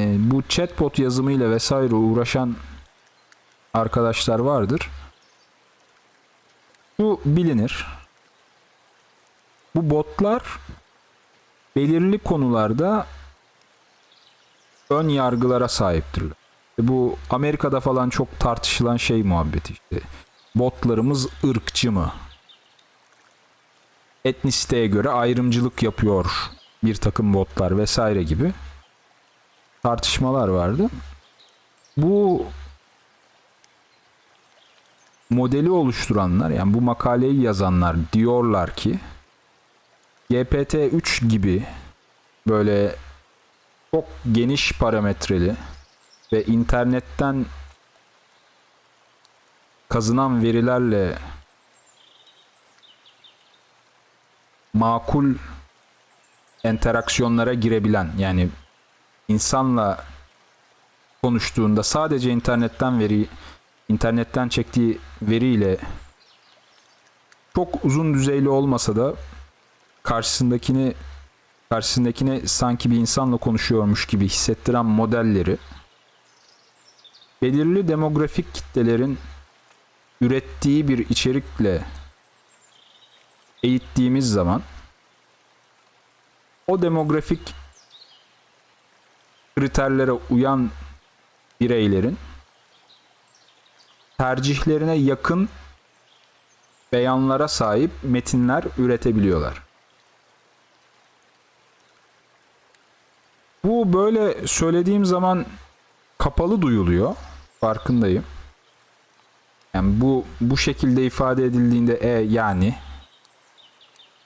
e, bu chatbot yazımıyla vesaire uğraşan arkadaşlar vardır. Bu bilinir. Bu botlar belirli konularda ön yargılara sahiptirler. E, Bu Amerika'da falan çok tartışılan şey muhabbeti işte. Botlarımız ırkçı mı? Etnisiteye göre ayrımcılık yapıyor bir takım botlar vesaire gibi tartışmalar vardı. Bu modeli oluşturanlar yani bu makaleyi yazanlar diyorlar ki GPT-3 gibi böyle çok geniş parametreli ve internetten kazınan verilerle makul enteraksiyonlara girebilen yani insanla konuştuğunda sadece internetten veri internetten çektiği veriyle çok uzun düzeyli olmasa da karşısındakini karşısındakine sanki bir insanla konuşuyormuş gibi hissettiren modelleri belirli demografik kitlelerin ürettiği bir içerikle eğittiğimiz zaman o demografik kriterlere uyan bireylerin tercihlerine yakın beyanlara sahip metinler üretebiliyorlar. Bu böyle söylediğim zaman kapalı duyuluyor. Farkındayım. Yani bu bu şekilde ifade edildiğinde e yani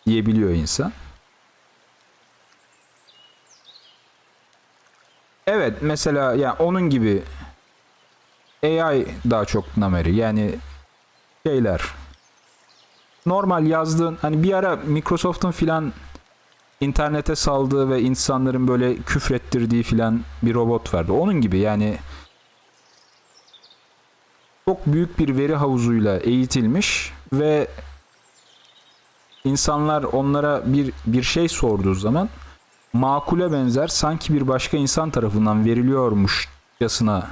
diyebiliyor insan. Evet mesela ya onun gibi AI daha çok nameri yani şeyler normal yazdığın hani bir ara Microsoft'un filan internete saldığı ve insanların böyle küfrettirdiği filan bir robot vardı. Onun gibi yani çok büyük bir veri havuzuyla eğitilmiş ve insanlar onlara bir bir şey sorduğu zaman makule benzer sanki bir başka insan tarafından veriliyormuşçasına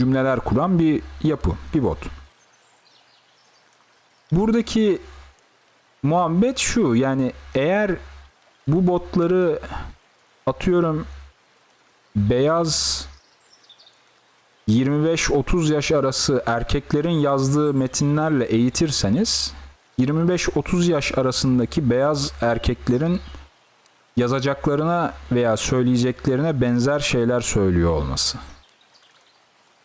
cümleler kuran bir yapı, bir bot. Buradaki muhabbet şu yani eğer bu botları atıyorum beyaz 25-30 yaş arası erkeklerin yazdığı metinlerle eğitirseniz 25-30 yaş arasındaki beyaz erkeklerin yazacaklarına veya söyleyeceklerine benzer şeyler söylüyor olması.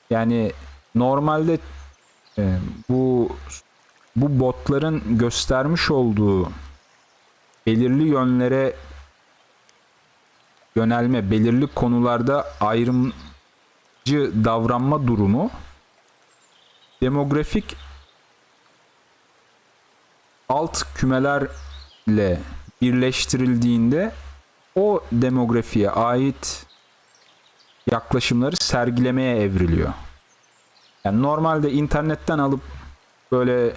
Yani normalde e, bu bu botların göstermiş olduğu belirli yönlere yönelme, belirli konularda ayrımcı davranma durumu demografik alt kümelerle birleştirildiğinde o demografiye ait yaklaşımları sergilemeye evriliyor. Yani normalde internetten alıp böyle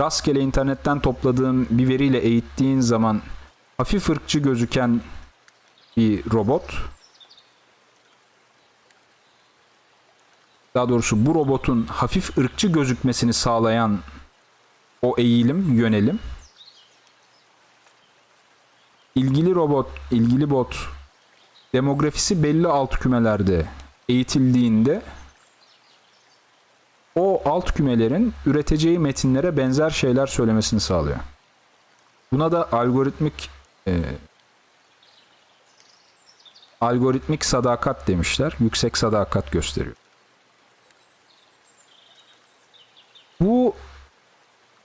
rastgele internetten topladığın bir veriyle eğittiğin zaman hafif ırkçı gözüken bir robot daha doğrusu bu robotun hafif ırkçı gözükmesini sağlayan o eğilim, yönelim ilgili robot, ilgili bot demografisi belli alt kümelerde eğitildiğinde o alt kümelerin üreteceği metinlere benzer şeyler söylemesini sağlıyor. Buna da algoritmik e, algoritmik sadakat demişler. Yüksek sadakat gösteriyor. Bu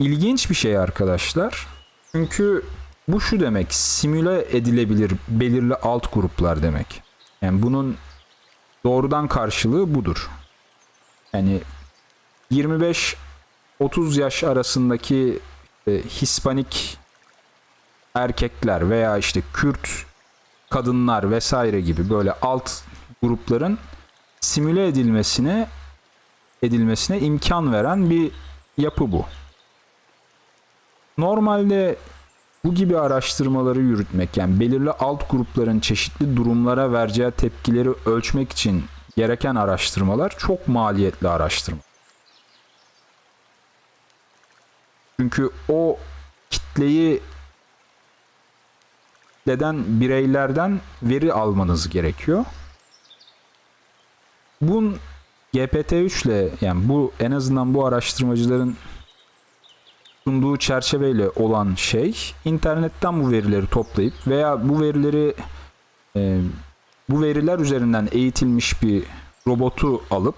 ilginç bir şey arkadaşlar. Çünkü bu şu demek, simüle edilebilir belirli alt gruplar demek. Yani bunun doğrudan karşılığı budur. Yani 25 30 yaş arasındaki e, Hispanik erkekler veya işte Kürt kadınlar vesaire gibi böyle alt grupların simüle edilmesine edilmesine imkan veren bir yapı bu. Normalde bu gibi araştırmaları yürütmek yani belirli alt grupların çeşitli durumlara vereceği tepkileri ölçmek için gereken araştırmalar çok maliyetli araştırma. Çünkü o kitleyi kitleden bireylerden veri almanız gerekiyor. Bun GPT-3 ile yani bu en azından bu araştırmacıların sunduğu çerçeveyle olan şey internetten bu verileri toplayıp veya bu verileri e, bu veriler üzerinden eğitilmiş bir robotu alıp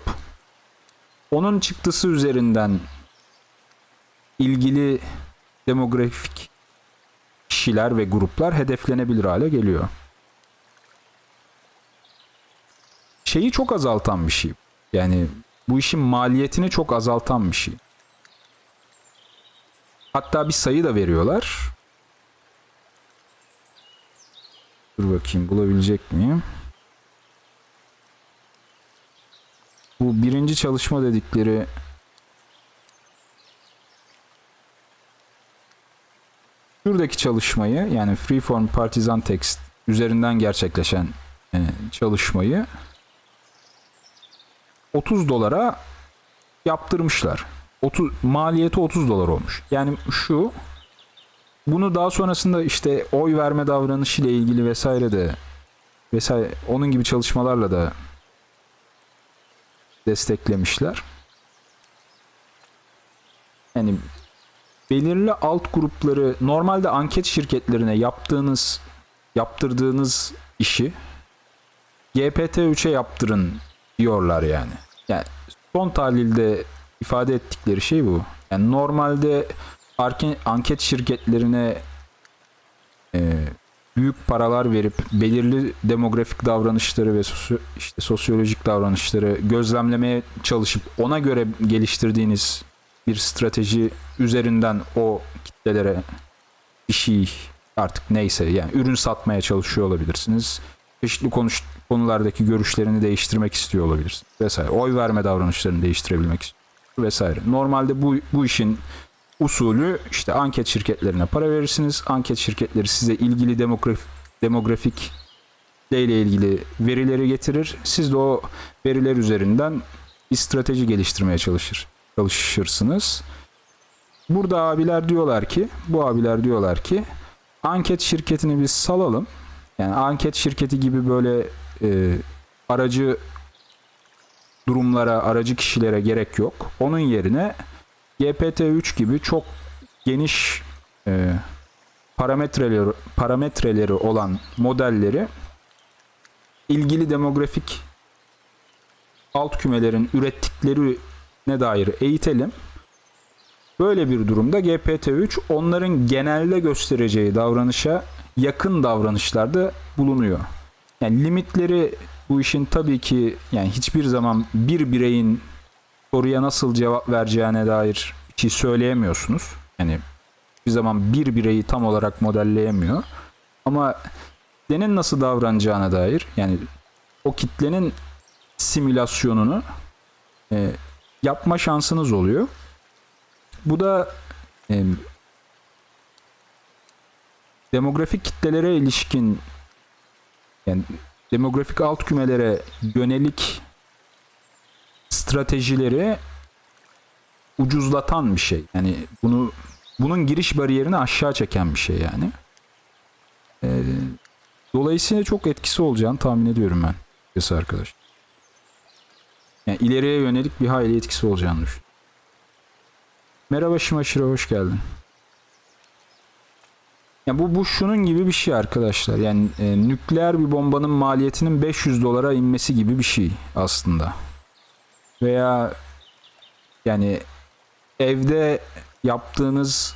onun çıktısı üzerinden ilgili demografik kişiler ve gruplar hedeflenebilir hale geliyor. Şeyi çok azaltan bir şey. Yani bu işin maliyetini çok azaltan bir şey. Hatta bir sayı da veriyorlar. Dur bakayım bulabilecek miyim? Bu birinci çalışma dedikleri şuradaki çalışmayı yani Freeform Partisan Text üzerinden gerçekleşen e, çalışmayı 30 dolara yaptırmışlar. 30 maliyeti 30 dolar olmuş. Yani şu bunu daha sonrasında işte oy verme davranışı ile ilgili vesaire de vesaire onun gibi çalışmalarla da desteklemişler. Yani belirli alt grupları normalde anket şirketlerine yaptığınız yaptırdığınız işi GPT-3'e yaptırın diyorlar yani. Yani son tahlilde ifade ettikleri şey bu. Yani normalde anket şirketlerine e, büyük paralar verip belirli demografik davranışları ve sosyo- işte sosyolojik davranışları gözlemlemeye çalışıp ona göre geliştirdiğiniz bir strateji üzerinden o kitlelere bir şey artık neyse yani ürün satmaya çalışıyor olabilirsiniz. Çeşitli konuş konulardaki görüşlerini değiştirmek istiyor olabilirsiniz vesaire. Oy verme davranışlarını değiştirebilmek istiyor vesaire. Normalde bu bu işin usulü işte anket şirketlerine para verirsiniz. Anket şirketleri size ilgili demografik demografik ile ilgili verileri getirir. Siz de o veriler üzerinden bir strateji geliştirmeye çalışır çalışırsınız. Burada abiler diyorlar ki, bu abiler diyorlar ki anket şirketini biz salalım. Yani anket şirketi gibi böyle e, aracı durumlara, aracı kişilere gerek yok. Onun yerine GPT-3 gibi çok geniş e, parametreleri parametreleri olan modelleri ilgili demografik alt kümelerin ürettiklerine dair eğitelim. Böyle bir durumda GPT-3 onların genelde göstereceği davranışa yakın davranışlarda bulunuyor. Yani limitleri bu işin tabii ki yani hiçbir zaman bir bireyin soruya nasıl cevap vereceğine dair bir şey söyleyemiyorsunuz. Yani bir zaman bir bireyi tam olarak modelleyemiyor. Ama kitlenin nasıl davranacağına dair yani o kitlenin simülasyonunu e, yapma şansınız oluyor. Bu da e, demografik kitlelere ilişkin yani demografik alt kümelere yönelik stratejileri ucuzlatan bir şey. Yani bunu bunun giriş bariyerini aşağı çeken bir şey yani. Ee, dolayısıyla çok etkisi olacağını tahmin ediyorum ben. Yes arkadaş. Yani ileriye yönelik bir hayli etkisi olacağını düşünüyorum. Merhaba Şimaşira hoş geldin. Ya bu bu şunun gibi bir şey arkadaşlar. Yani e, nükleer bir bombanın maliyetinin 500 dolara inmesi gibi bir şey aslında. Veya yani evde yaptığınız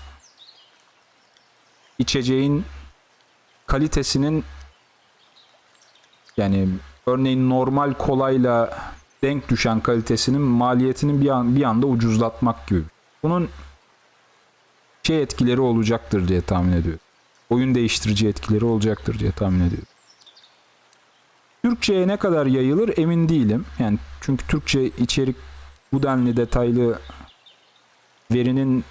içeceğin kalitesinin yani örneğin normal kolayla denk düşen kalitesinin maliyetinin bir an bir anda ucuzlatmak gibi. Bunun şey etkileri olacaktır diye tahmin ediyorum oyun değiştirici etkileri olacaktır diye tahmin ediyorum. Türkçe'ye ne kadar yayılır emin değilim. Yani çünkü Türkçe içerik bu denli detaylı verinin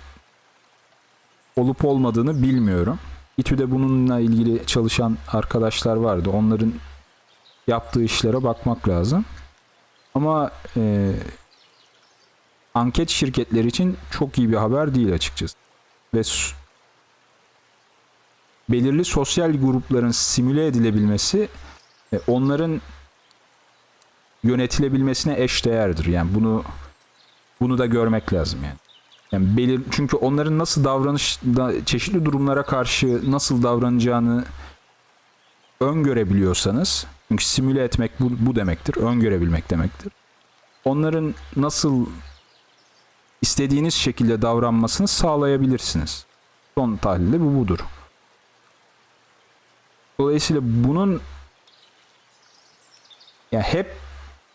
olup olmadığını bilmiyorum. İTÜ'de bununla ilgili çalışan arkadaşlar vardı. Onların yaptığı işlere bakmak lazım. Ama e, anket şirketleri için çok iyi bir haber değil açıkçası. Ve belirli sosyal grupların simüle edilebilmesi e, onların yönetilebilmesine eş değerdir. Yani bunu bunu da görmek lazım yani. Yani belir çünkü onların nasıl davranış da, çeşitli durumlara karşı nasıl davranacağını öngörebiliyorsanız çünkü simüle etmek bu, bu demektir. Öngörebilmek demektir. Onların nasıl istediğiniz şekilde davranmasını sağlayabilirsiniz. Son tahlilde bu budur. Dolayısıyla bunun ya hep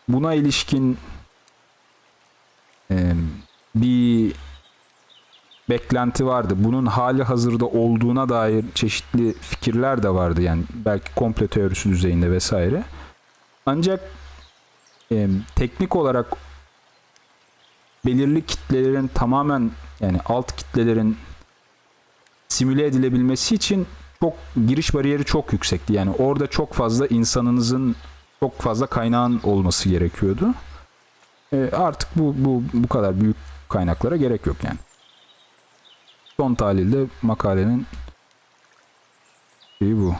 buna ilişkin e, bir beklenti vardı. Bunun hali hazırda olduğuna dair çeşitli fikirler de vardı. Yani belki komple teorisi düzeyinde vesaire. Ancak e, teknik olarak belirli kitlelerin tamamen yani alt kitlelerin simüle edilebilmesi için çok giriş bariyeri çok yüksekti. Yani orada çok fazla insanınızın çok fazla kaynağın olması gerekiyordu. E, artık bu, bu bu kadar büyük kaynaklara gerek yok yani. Son tahlilde makalenin şeyi bu.